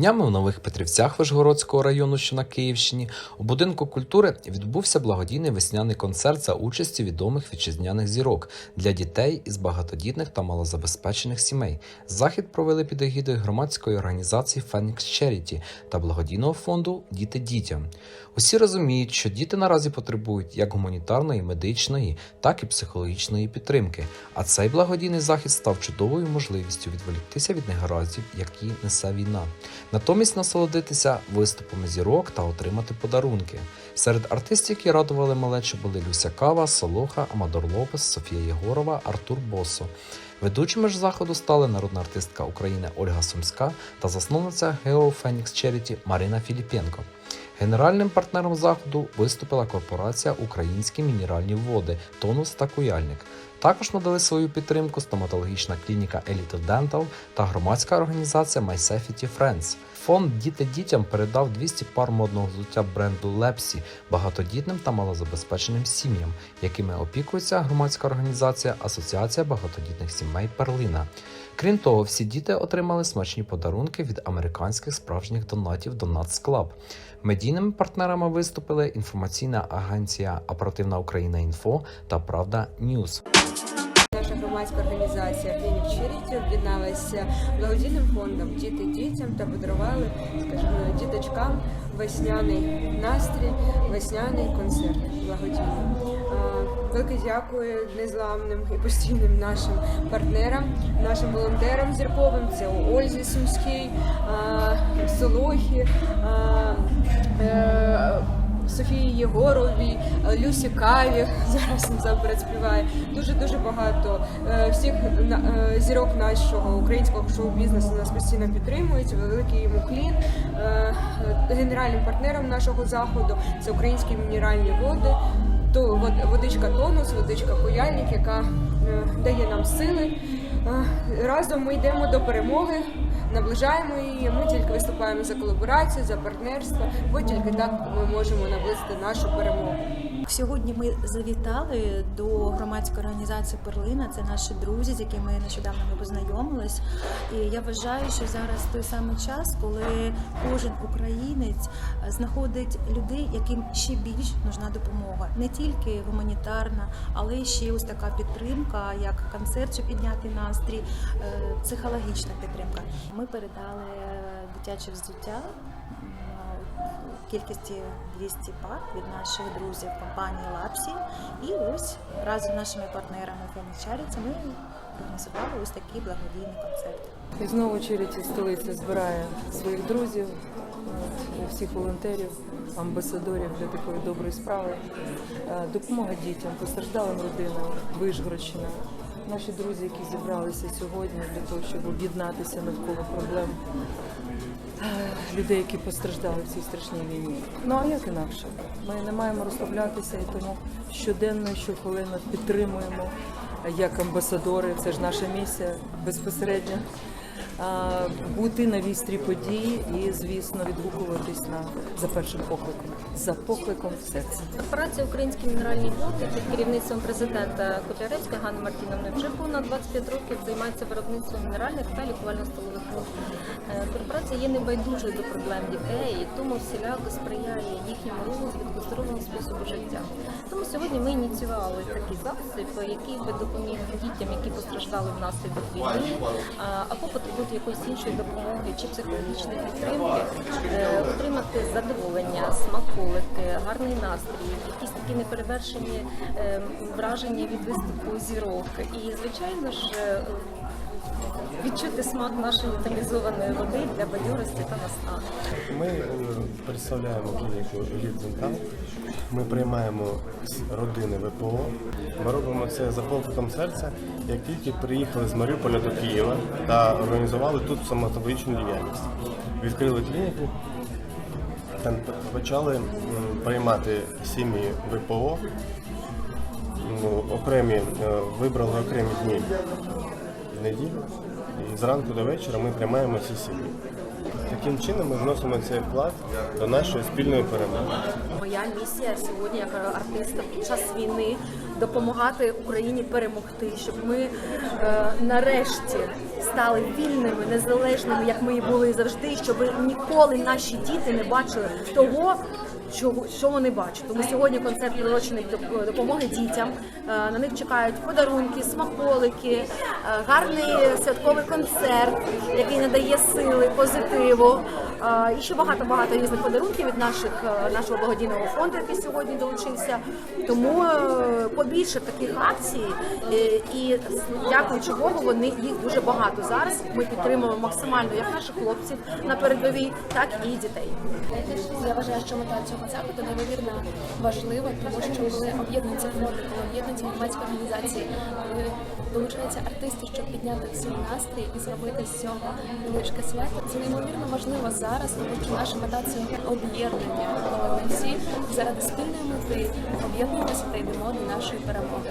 Днями у Нових Петрівцях Вишгородського району, що на Київщині, у будинку культури відбувся благодійний весняний концерт за участі відомих вітчизняних зірок для дітей із багатодітних та малозабезпечених сімей. Захід провели під егідою громадської організації Phoenix Charity та благодійного фонду Діти дітям. Усі розуміють, що діти наразі потребують як гуманітарної, медичної, так і психологічної підтримки. А цей благодійний захід став чудовою можливістю відволіктися від негараздів, які несе війна. Натомість насолодитися виступами зірок та отримати подарунки. Серед артистів, які радували малечі, були Люся Кава, Солоха, Амадор Лопес, Софія Єгорова, Артур Босо. Ведучими ж заходу стали народна артистка України Ольга Сумська та засновниця Гео Фенікс Черіті Марина Філіпенко. Генеральним партнером заходу виступила корпорація Українські мінеральні води Тонус та Куяльник. Також надали свою підтримку стоматологічна клініка Elite Dental та громадська організація My Safety Friends. Фонд Діти дітям передав 200 пар модного взуття бренду Лепсі багатодітним та малозабезпеченим сім'ям, якими опікується громадська організація Асоціація багатодітних сімей Перлина. Крім того, всі діти отримали смачні подарунки від американських справжніх донатів Donuts Club. Медійними партнерами виступили інформаційна агенція Оперативна Україна Інфо та Правда Ньюз. Наша громадська організація Клінік Charity об'єдналася благодійним фондом Діти дітям та подарували, скажімо, діточкам весняний настрій, весняний концерт благодійний. Велике дякую незламним і постійним нашим партнерам, нашим волонтерам зірковим. Це Ользі Сумській, Солохі. е, Софії Єгоровій, Люсі Каві зараз насамперед співає. Дуже дуже багато е, всіх е, зірок нашого українського шоу-бізнесу нас постійно підтримують. Великий йому Генеральним партнером нашого заходу це українські мінеральні води. То водичка тонус, водичка куяльник, яка е, дає нам сили. Е, Разом ми йдемо до перемоги, наближаємо її. Ми тільки виступаємо за колаборацію, за партнерство, бо тільки так ми можемо наблизити нашу перемогу. Сьогодні ми завітали до громадської організації Перлина. Це наші друзі, з якими нещодавно ми познайомились. І я вважаю, що зараз той самий час, коли кожен українець знаходить людей, яким ще більш нужна допомога, не тільки гуманітарна, але й ще ось така підтримка, як концерт, щоб підняти настрій, е, психологічна підтримка. Ми передали дитяче взуття кількості 200 пар від наших друзів компанії Лапсі. І ось разом з нашими партнерами Charity ми організували ось такий благодійний концерт. І знову Черіті столиця збирає своїх друзів, всіх волонтерів, амбасадорів для такої доброї справи. Е, Допомога дітям, постраждалим родинам, Вишгородщина. Наші друзі, які зібралися сьогодні для того, щоб об'єднатися навколо проблем е, людей, які постраждали в цій страшній війні. Ну а як інакше? Ми не маємо розслаблятися і тому щоденно, щохвилину підтримуємо як амбасадори. Це ж наша місія безпосередньо. Бути на вістрі подій і, звісно, відгукуватись на за першим покликом, за покликом в серці. Корпорація Українські мінеральні води під керівництвом президента Котляревської Ганни Мартіновни вже понад 25 років займається виробництвом мінеральних та лікувально-столових вод. Е, Корпорація є небайдужою до проблем дітей і тому всіляко сприяє їхньому розвитку здоровому способу життя. Тому сьогодні ми ініціювали такий засіб, який би допоміг дітям, які постраждали внаслідок війни, або потребують якоїсь іншої допомоги чи психологічної підтримки, е, отримати задоволення, смаколики, гарний настрій, якісь такі неперевершені е, враження від виступу зірок. І, звичайно ж, е, відчути смак нашої утилізованої води для бадьорості та наснаги. Ми представляємо клініку Лідзентал. Ми приймаємо з родини ВПО. Ми робимо це за покликом серця, як тільки приїхали з Маріуполя до Києва та організували тут стоматологічну діяльність. Відкрили клініку та почали приймати сім'ї ВПО. Ну, окремі е, вибрали окремі дні в неділю. І зранку до вечора ми приймаємо ці сім'ї. Таким чином ми вносимо цей вклад до нашої спільної перемоги. Моя місія сьогодні як артиста під час війни допомагати Україні перемогти, щоб ми е, нарешті стали вільними, незалежними, як ми і були завжди, щоб ніколи наші діти не бачили того. Чого що вони бачать? Тому сьогодні концерт приурочений до допомоги дітям. Е, На них чекають подарунки, смаколики, е, гарний святковий концерт, який надає сили, позитиву. Е, І ще багато багато різних подарунків від наших нашого благодійного фонду, який сьогодні долучився. Тому побільше таких акцій, і дякуючи Богу, вони їх дуже багато зараз. Ми підтримуємо максимально як наших хлопців на передовій, так і дітей. Я вважаю, що мета цього заходу неймовірно важлива, тому що коли об'єднуються фонди, коли об'єднуються громадські організації, коли долучаються артисти, щоб підняти всім настрій і зробити з цього величке свято. Це неймовірно важливо зараз, тому що наша мета це об'єднання. Ми всі заради спільної мети об'єднуємося та йдемо до нашої перемоги.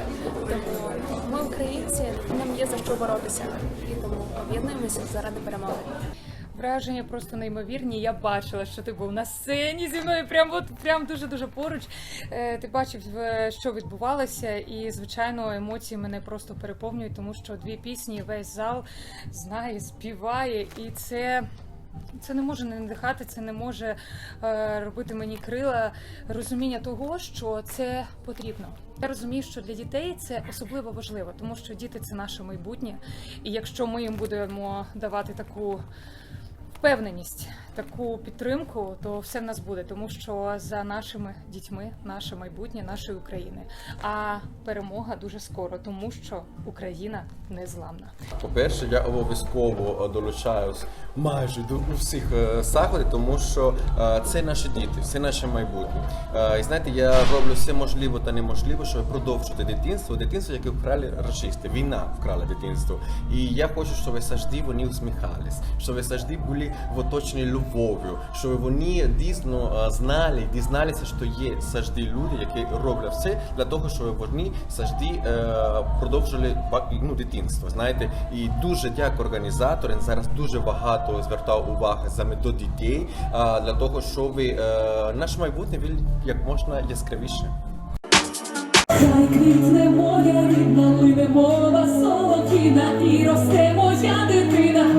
Тому ми українці, нам є за що боротися, і тому об'єднуємося заради перемоги. Враження просто неймовірні. Я бачила, що ти був на сцені зі мною. Прям от прям дуже дуже поруч. Е, Ти бачив, що відбувалося, і звичайно емоції мене просто переповнюють, тому що дві пісні весь зал знає, співає, і це. Це не може не надихати, це не може е, робити мені крила розуміння того, що це потрібно. Я розумію, що для дітей це особливо важливо, тому що діти це наше майбутнє. І якщо ми їм будемо давати таку впевненість, таку підтримку, то все в нас буде, тому що за нашими дітьми наше майбутнє нашої України. А перемога дуже скоро, тому що Україна незламна. По-перше, я обов'язково е, долучаюсь майже до усіх е, заходів, тому що е, це наші діти, це наше майбутнє. І знаєте, я роблю все можливе та неможливе, щоб продовжити дитинство, дитинство, яке вкрали расисти. Війна вкрала дитинство. І я хочу, щоб завжди вони усміхались, щоб завжди були в оточенні любов'ю, щоб вони дійсно е, знали, дізналися, що є завжди люди, які роблять все для того, щоб вони завжди е, продовжили ну, дитинство. Знаєте, і дуже дякую організаторам. Зараз дуже багато звертав уваги саме до дітей е, для того, щоб наш майбутнє було як можна яскравіше. Хай квітне моя рідна, лине мова солов'їна і росте моя дитина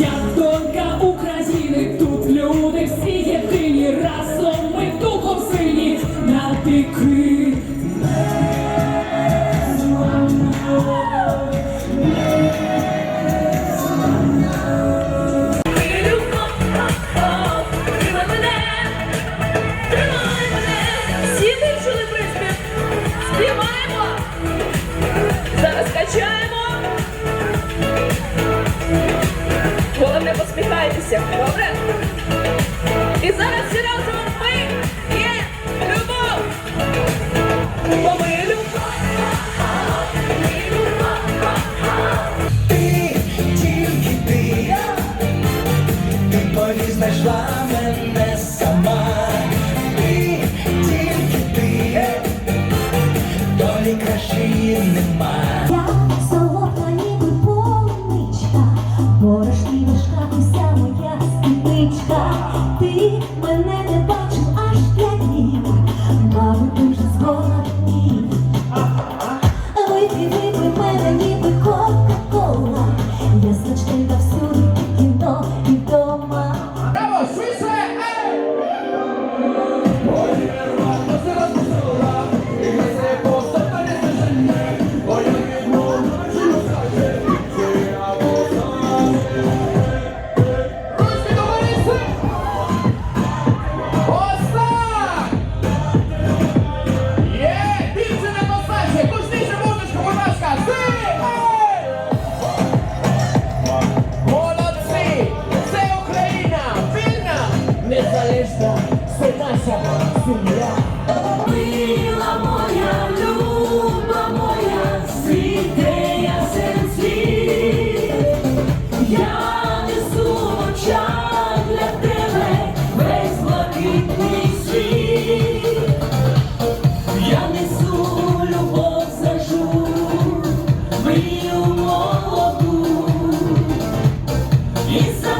Yes.